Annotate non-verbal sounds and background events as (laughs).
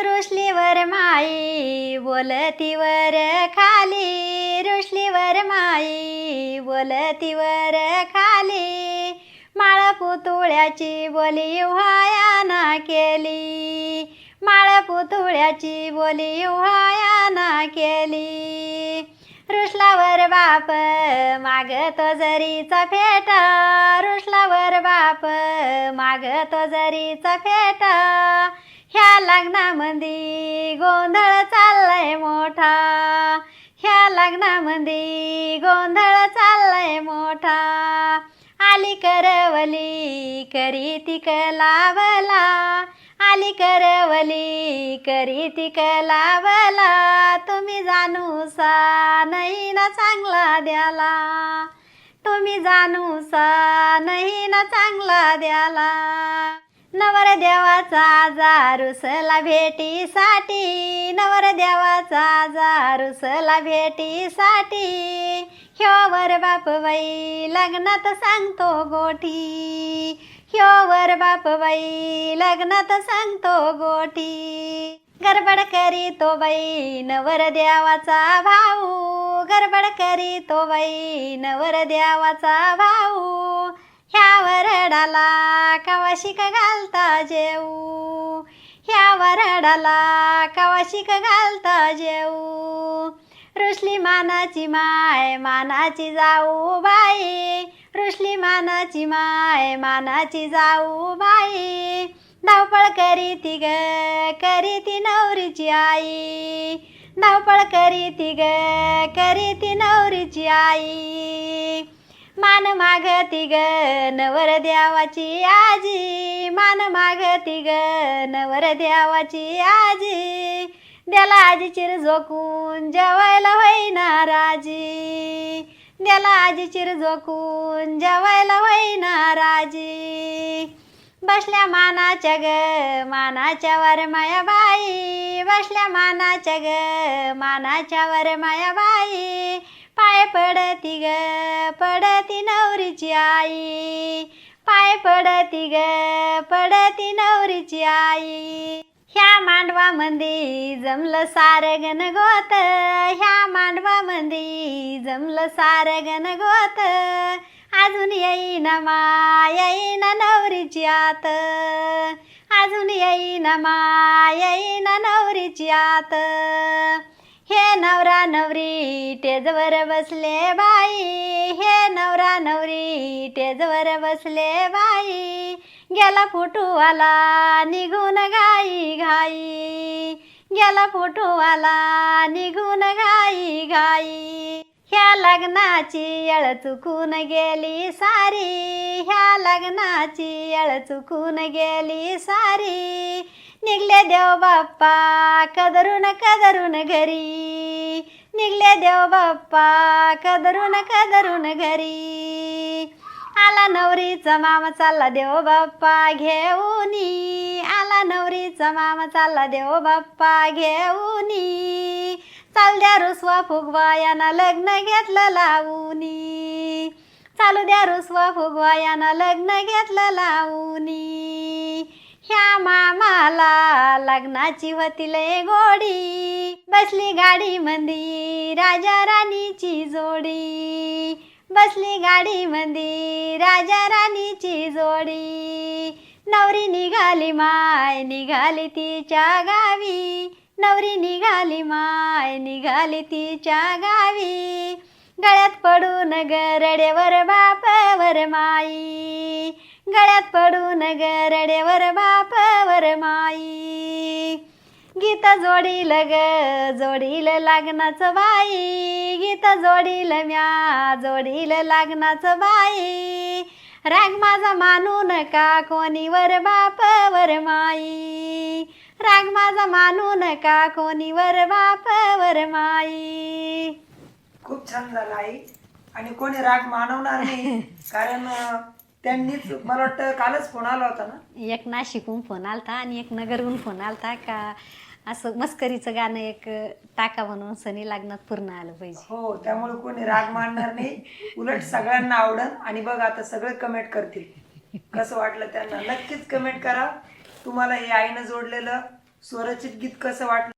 रुसलीवर माई बोलतीवर खाली रुसलीवर माई बोलतीवर खाली. माळ पुतुळ्याची बोली व्हायाना केली. माळ पुतुळ्याची बोली व्हायाना केली. रुसलावर बाप मागतो जरीचा फेटा रुसलावर बाप मागतो जरीचा फेटा. ह्या लग्नामध्ये गोंधळ चाललाय मोठा. ह्या लग्नामध्ये गोंधळ चाललाय मोठा. आली करवली करी तिक लावला. आली करवली करी तिक लावला. तुम्ही जाणूसा नाही ना चांगला द्याला. तुम्ही जाणूसा नाही ना चांगला द्याला. नवर देवाचा जारुसला भेटीसाठी. नवर देवाचा जारुसला भेटीसाठी. ह्योवर बापबाई लग्नात सांगतो गोठी ह्योवर बापबाई लग्नात सांगतो गोठी गडबड करी तो बाई नवर देवाचा भाऊ. गडबड करी तो बाई नवर देवाचा भाऊ. ह्या वरडाला कवाशिक घालता जेऊ. ह्या वरडाला कवाशिक घालता जेऊ. रुसली मानाची माय मानाची जाऊ बाई. रुसली मानाची माय मानाची जाऊ बाई. धावपळ करी ती ग करी ती नवरीची आई. धावपळ करी ती ग करी ती नवरीची आई. मान मागती ग नवर देवाची आजी. मान मागती ग नवर देवाची आजी. द्याला आजी चिर झोकून जेवायला होईना राजी. द्याला आजी चिर झोकून जेवायला होईना राजी. बसल्या मानाच्या ग मानाच्या वर माया बाई. बसल्या मानाच्या ग मानाच्या वर माया बाई. पाय पडती ग आई. पाय पडती ग पडती नवरीची आई. ह्या मांडवा मंदी जमलं सार गण गोत ह्या मांडवा मंदी जमलं सार गण गोत अजून येईना मा येईना नवरीची आत. अजून येईना मा येईना नवरीची आत. हे नवरा नवरी टेजवर बसले बाई. हे नवरा नवरी टेजवर बसले बाई. गेला फोटोवाला निघून घाई घाई. गेला फोटोवाला निघून घाई घाई. ह्या लग्नाची येळ चुकून गेली सारी. ह्या लग्नाची येळ चुकून गेली सारी. निघले देव बाप्पा कदरून कदरून घरी. निघले देव बाप्पा कदरून कदरून घरी. आला नवरीचा मामा चालला देव बाप्पा घेऊनी. आला नवरीचा मामा चालला देव बाप्पा घेऊनी. चाल द्या रुसवा फुगवा यानं लग्न घेतलं लावूनी. चालू द्या रुसवा फुगवा यानं लग्न घेतलं लावूनी. ह्या मामाला लग्नाची होती लय गोडी. बसली गाडी मंदी राजा राणीची जोडी. बसली गाडी मंदी राजा राणीची जोडी. नवरी निघाली माय निघाली तिच्या गावी. नवरी निघाली माय निघाली तिच्या गावी. गळ्यात पडून गरडेवर बापवर माई. गळ्यात पडून गरडेवर बापवर माई. गीत जोडील ग जोडील लग्नाचं बाई. गीत जोडील म्या जोडील लग्नाचं बाई. राग माझा मानू नका कोणीवर बापवर माई? राग माझा मानू नका कोणीवर बापवर माई? खूप छान झालं आई. आणि कोणी राग मानवणार नाही. (laughs) कारण अं, त्यांनीच मला वाटतं कालच फोन आला होता ना. एक नाशिकहून फोन आलता आणि एक नगरहून फोन आलता का असं मस्करीचं गाणं एक टाका म्हणून सनी लग्नात पूर्ण आलं पाहिजे. हो त्यामुळे कोणी राग मानणार नाही. उलट सगळ्यांना आवडन आणि बघ आता सगळे कमेंट करतील. कसं वाटलं त्यांना? नक्कीच कमेंट करा. तुम्हाला हे आईनं जोडलेलं स्वरचित गीत कसं वाटलं?